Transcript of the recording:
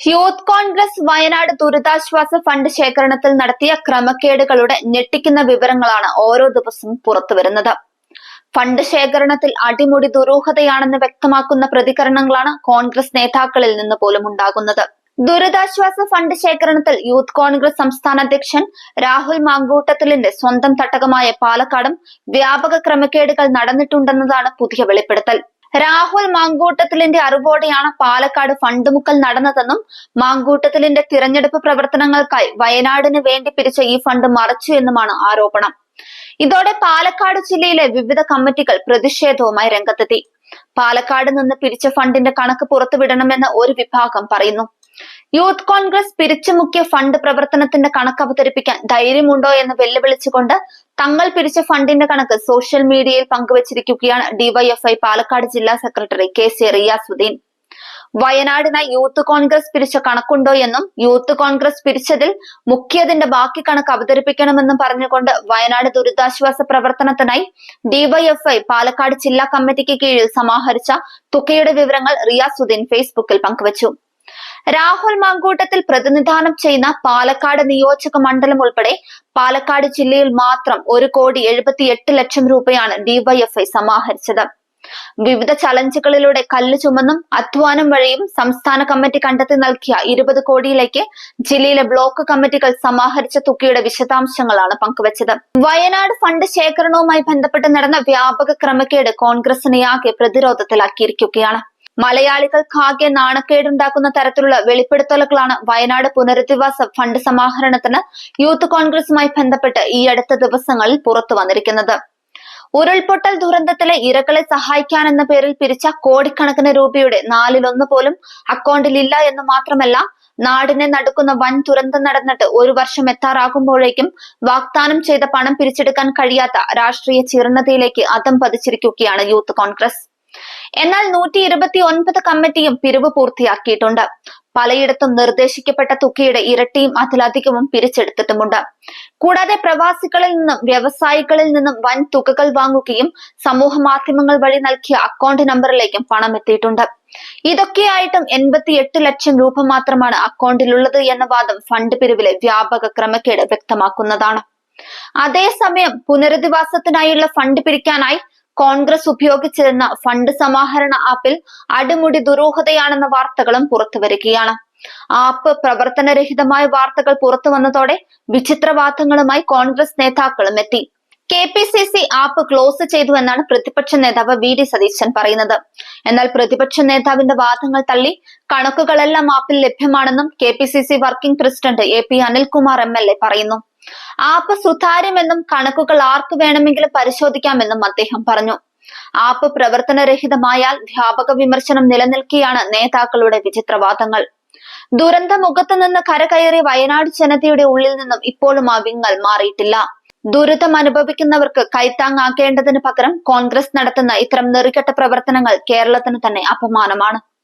Youth Congress Wayanad ദുരിതാശ്വാസ fund ശേഖരണത്തിൽ നടത്തിയ ക്രമക്കേടുകളുടെ ഞെട്ടിക്കുന്ന വിവരങ്ങളാണ് ഓരോ ദിവസവും പുറത്തുവരുന്നത് ഫണ്ട് ശേഖരണത്തിൽ അടിമുടി ദുരൂഹതയാണെന്ന് വ്യക്തമാക്കുന്ന പ്രതികരണങ്ങളാണ് കോൺഗ്രസ് നേതാക്കളിൽ നിന്ന് പോലും ഉണ്ടാകുന്നത്. ദുരിതാശ്വാസ ഫണ്ട് ശേഖരണത്തിൽ യൂത്ത് കോൺഗ്രസ് സംസ്ഥാന അധ്യക്ഷൻ രാഹുൽ മാങ്കൂട്ടത്തിലിന്റെ സ്വന്തം തട്ടകമായ പാലക്കാടും വ്യാപക ക്രമക്കേടുകൾ നടന്നിട്ടുണ്ടെന്നതാണ് പുതിയ വെളിപ്പെടുത്തൽ. രാഹുൽ മാങ്കൂട്ടത്തിലിന്റെ അറിവോടെയാണ് പാലക്കാട് ഫണ്ട് മുക്കൽ നടന്നതെന്നും മാങ്കൂട്ടത്തിലിന്റെ തിരഞ്ഞെടുപ്പ് പ്രവർത്തനങ്ങൾക്കായി വയനാടിന് വേണ്ടി പിരിച്ച ഈ ഫണ്ട് മറച്ചു എന്നുമാണ് ആരോപണം. ഇതോടെ പാലക്കാട് ജില്ലയിലെ വിവിധ കമ്മിറ്റികൾ പ്രതിഷേധവുമായി രംഗത്തെത്തി. പാലക്കാട് നിന്ന് പിരിച്ച ഫണ്ടിന്റെ കണക്ക് പുറത്തുവിടണമെന്ന് ഒരു വിഭാഗം പറയുന്നു. യൂത്ത് കോൺഗ്രസ് പിരിച്ചുമുക്കിയ ഫണ്ട് പ്രവർത്തനത്തിന്റെ കണക്ക് അവതരിപ്പിക്കാൻ ധൈര്യമുണ്ടോ എന്ന് വെല്ലുവിളിച്ചുകൊണ്ട് തങ്ങൾ പിരിച്ച ഫണ്ടിന്റെ കണക്ക് സോഷ്യൽ മീഡിയയിൽ പങ്കുവച്ചിരിക്കുകയാണ് ഡിവൈഎഫ്ഐ പാലക്കാട് ജില്ലാ സെക്രട്ടറി കെ സി റിയാസുദ്ദീൻ. വയനാടിനായി യൂത്ത് കോൺഗ്രസ് പിരിച്ച കണക്കുണ്ടോ എന്നും യൂത്ത് കോൺഗ്രസ് പിരിച്ചതിൽ മുഖ്യതിന്റെ ബാക്കി കണക്ക് അവതരിപ്പിക്കണമെന്നും പറഞ്ഞുകൊണ്ട് വയനാട് ദുരിതാശ്വാസ പ്രവർത്തനത്തിനായി ഡിവൈഎഫ്ഐ പാലക്കാട് ജില്ലാ കമ്മിറ്റിക്ക് കീഴിൽ സമാഹരിച്ച തുകയുടെ വിവരങ്ങൾ റിയാസുദ്ദീൻ ഫേസ്ബുക്കിൽ പങ്കുവച്ചു. രാഹുൽ മാങ്കൂട്ടത്തിൽ പ്രതിനിധാനം ചെയ്യുന്ന പാലക്കാട് നിയോജക മണ്ഡലം ഉൾപ്പെടെ പാലക്കാട് ജില്ലയിൽ മാത്രം ഒരു കോടി എഴുപത്തി എട്ട് ലക്ഷം രൂപയാണ് ഡിവൈഎഫ്ഐ സമാഹരിച്ചത്. വിവിധ ചലഞ്ചുകളിലൂടെ കല്ല് ചുമന്നും അധ്വാനം വഴിയും സംസ്ഥാന കമ്മിറ്റി കണ്ടെത്തി നൽകിയ ഇരുപത് കോടിയിലേക്ക് ജില്ലയിലെ ബ്ലോക്ക് കമ്മിറ്റികൾ സമാഹരിച്ച തുകയുടെ വിശദാംശങ്ങളാണ് പങ്കുവച്ചത്. വയനാട് ഫണ്ട് ശേഖരണവുമായി ബന്ധപ്പെട്ട് നടന്ന വ്യാപക ക്രമക്കേട് കോൺഗ്രസിനെയാകെ പ്രതിരോധത്തിലാക്കിയിരിക്കുകയാണ്. മലയാളികൾക്കാകെ നാണക്കേടുണ്ടാക്കുന്ന തരത്തിലുള്ള വെളിപ്പെടുത്തലുകളാണ് വയനാട് പുനരധിവാസ ഫണ്ട് സമാഹരണത്തിന് യൂത്ത് കോൺഗ്രസുമായി ബന്ധപ്പെട്ട് ഈ അടുത്ത ദിവസങ്ങളിൽ പുറത്തു വന്നിരിക്കുന്നത്. ഉരുൾപൊട്ടൽ ദുരന്തത്തിലെ ഇരകളെ സഹായിക്കാൻ എന്ന പേരിൽ പിരിച്ച കോടിക്കണക്കിന് രൂപയുടെ നാലിലൊന്ന് പോലും അക്കൗണ്ടിലില്ല എന്ന് മാത്രമല്ല നാടിനെ നടുക്കുന്ന വൻ ദുരന്തം നടന്നിട്ട് ഒരു വർഷം എത്താറാകുമ്പോഴേക്കും വാഗ്ദാനം ചെയ്ത പണം പിരിച്ചെടുക്കാൻ കഴിയാത്ത രാഷ്ട്രീയ ചീർണതയിലേക്ക് അതം പതിച്ചിരിക്കുകയാണ് യൂത്ത് കോൺഗ്രസ്. എന്നാൽ നൂറ്റി ഇരുപത്തി ഒൻപത് കമ്മിറ്റിയും പിരിവ് പൂർത്തിയാക്കിയിട്ടുണ്ട്. പലയിടത്തും നിർദ്ദേശിക്കപ്പെട്ട തുകയുടെ ഇരട്ടിയും അതിലധികവും പിരിച്ചെടുത്തിട്ടുമുണ്ട്. കൂടാതെ പ്രവാസികളിൽ നിന്നും വ്യവസായികളിൽ നിന്നും വൻ തുകകൾ വാങ്ങുകയും സമൂഹ മാധ്യമങ്ങൾ വഴി നൽകിയ അക്കൗണ്ട് നമ്പറിലേക്കും പണം എത്തിയിട്ടുണ്ട്. ഇതൊക്കെയായിട്ടും എൺപത്തി എട്ട് ലക്ഷം രൂപ മാത്രമാണ് അക്കൗണ്ടിലുള്ളത് എന്ന വാദം ഫണ്ട് പിരിവിലെ വ്യാപക ക്രമക്കേട് വ്യക്തമാക്കുന്നതാണ്. അതേസമയം പുനരധിവാസത്തിനായുള്ള ഫണ്ട് പിരിക്കാനായി കോൺഗ്രസ് ഉപയോഗിച്ചിരുന്ന ഫണ്ട് സമാഹരണ ആപ്പിൽ അടിമുടി ദുരൂഹതയാണെന്ന വാർത്തകളും പുറത്തുവരികയാണ് ആപ്പ് പ്രവർത്തനരഹിതമായ വാർത്തകൾ പുറത്തു വന്നതോടെ വിചിത്രവാദങ്ങളുമായി കോൺഗ്രസ് നേതാക്കളും എത്തി. K P C C app close ചെയ്തു എന്നാണ് പ്രതിപക്ഷ നേതാവ് വി ഡി സതീശൻ പറയുന്നത്. എന്നാൽ പ്രതിപക്ഷ നേതാവിന്റെ വാദങ്ങൾ തള്ളി കണക്കുകളെല്ലാം ആപ്പിൽ ലഭ്യമാണെന്നും K P C C working president A P Anilkumar M L A പറയുന്നു. ആപ്പ് സുതാര്യമെന്നും കണക്കുകൾ ആർക്ക് വേണമെങ്കിലും പരിശോധിക്കാമെന്നും അദ്ദേഹം പറഞ്ഞു. ആപ്പ് പ്രവർത്തനരഹിതമായാൽ വ്യാപക വിമർശനം നിലനിൽക്കുകയാണ് നേതാക്കളുടെ വിചിത്രവാദങ്ങൾ. ദുരന്ത മുഖത്ത് നിന്ന് കരകയറി വയനാട് ജനതയുടെ ഉള്ളിൽ നിന്നും ഇപ്പോഴും ആ വിങ്ങൽ മാറിയിട്ടില്ല. ദുരിതം അനുഭവിക്കുന്നവർക്ക് കൈത്താങ്ങാക്കേണ്ടതിന് പകരം കോൺഗ്രസ് നടത്തുന്ന ഇത്തരം നെറികെട്ട പ്രവർത്തനങ്ങൾ കേരളത്തിന് തന്നെ അപമാനമാണ്.